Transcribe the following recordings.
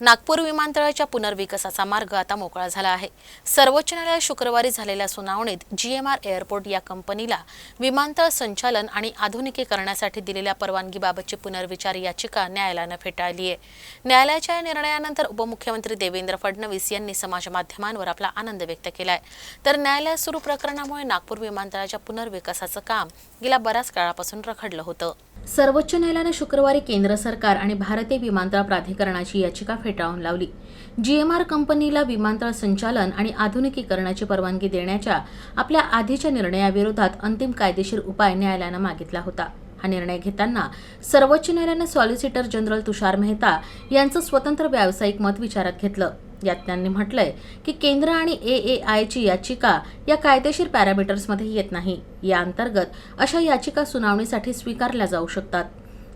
नागपूर विमानतळाच्या पुनर्विकासाचा मार्ग आता मोकळा झाला आहे. सर्वोच्च न्यायालयात शुक्रवारी झालेल्या सुनावणीत जीएमआर एअरपोर्ट या कंपनीला विमानतळ संचालन आणि आधुनिकीकरणासाठी दिलेल्या परवानगीबाबतची पुनर्विचार याचिका न्यायालयानं फेटाळली आहे. न्यायालयाच्या या निर्णयानंतर उपमुख्यमंत्री देवेंद्र फडणवीस यांनी समाजमाध्यमांवर आपला आनंद व्यक्त केलाय. तर न्यायालयात सुरू प्रकरणामुळे नागपूर विमानतळाच्या पुनर्विकासाचं काम गेल्या बऱ्याच काळापासून रखडलं होतं. सर्वोच्च न्यायालयानं शुक्रवारी केंद्र सरकार आणि भारतीय विमानतळ प्राधिकरणाची याचिका फेटाळून लावली. जीएमआर कंपनीला विमानतळ संचालन आणि आधुनिकीकरणाची परवानगी देण्याच्या आपल्या आधीच्या निर्णयाविरोधात अंतिम कायदेशीर उपाय न्यायालयानं मागितला होता. हा निर्णय घेताना सर्वोच्च न्यायालयानं सॉलिसिटर जनरल तुषार मेहता यांचं स्वतंत्र व्यावसायिक मत विचारात घेतलं. यात त्यांनी म्हटलंय की केंद्र आणि ए ए आयची याचिका या कायदेशीर पॅरामीटर्समध्ये येत नाही. या अंतर्गत अशा याचिका सुनावणीसाठी स्वीकारल्या जाऊ शकतात.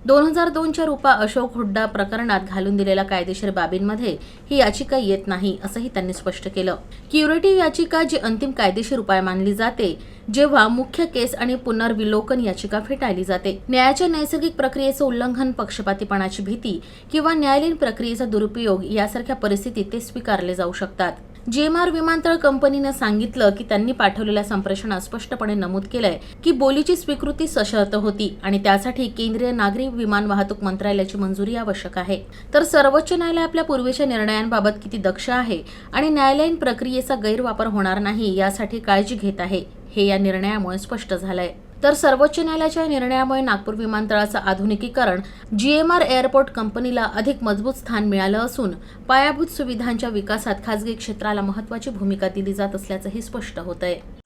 दोन हजार दोनच्या रुपा अशोक हुड्डा प्रकरणात घालून दिलेल्या कायदेशीर बाबींमध्ये ही याचिका येत नाही असंही त्यांनी स्पष्ट केलं. क्युरेटिव्ह याचिका जी अंतिम कायदेशीर उपाय मानली जाते जेव्हा मुख्य केस आणि पुनर्विलोकन याचिका फेटाळली जाते. न्यायाच्या नैसर्गिक प्रक्रियेचं उल्लंघन पक्षपातीपणाची भीती किंवा न्यायालयीन प्रक्रियेचा दुरुपयोग यासारख्या परिस्थितीत ते स्वीकारले जाऊ शकतात. जेएमआर विमानतळ कंपनीनं सांगितलं की त्यांनी पाठवलेल्या संप्रेषणात स्पष्टपणे नमूद केलंय की बोलीची स्वीकृती सशर्त होती आणि त्यासाठी केंद्रीय नागरी विमान वाहतूक मंत्रालयाची मंजुरी आवश्यक आहे. तर सर्वोच्च न्यायालय आपल्या पूर्वीच्या निर्णयांबाबत किती दक्ष आहे आणि न्यायालयीन प्रक्रियेचा गैरवापर होणार नाही यासाठी काळजी घेत आहे हे या निर्णयामुळे स्पष्ट झालंय. तर सर्वोच्च न्यायालयाच्या निर्णयामुळे नागपूर विमानतळाचं आधुनिकीकरण जीएमआर एअरपोर्ट कंपनीला अधिक मजबूत स्थान मिळालं असून पायाभूत सुविधांच्या विकासात खासगी क्षेत्राला महत्वाची भूमिका दिली जात असल्याचंही स्पष्ट होत आहे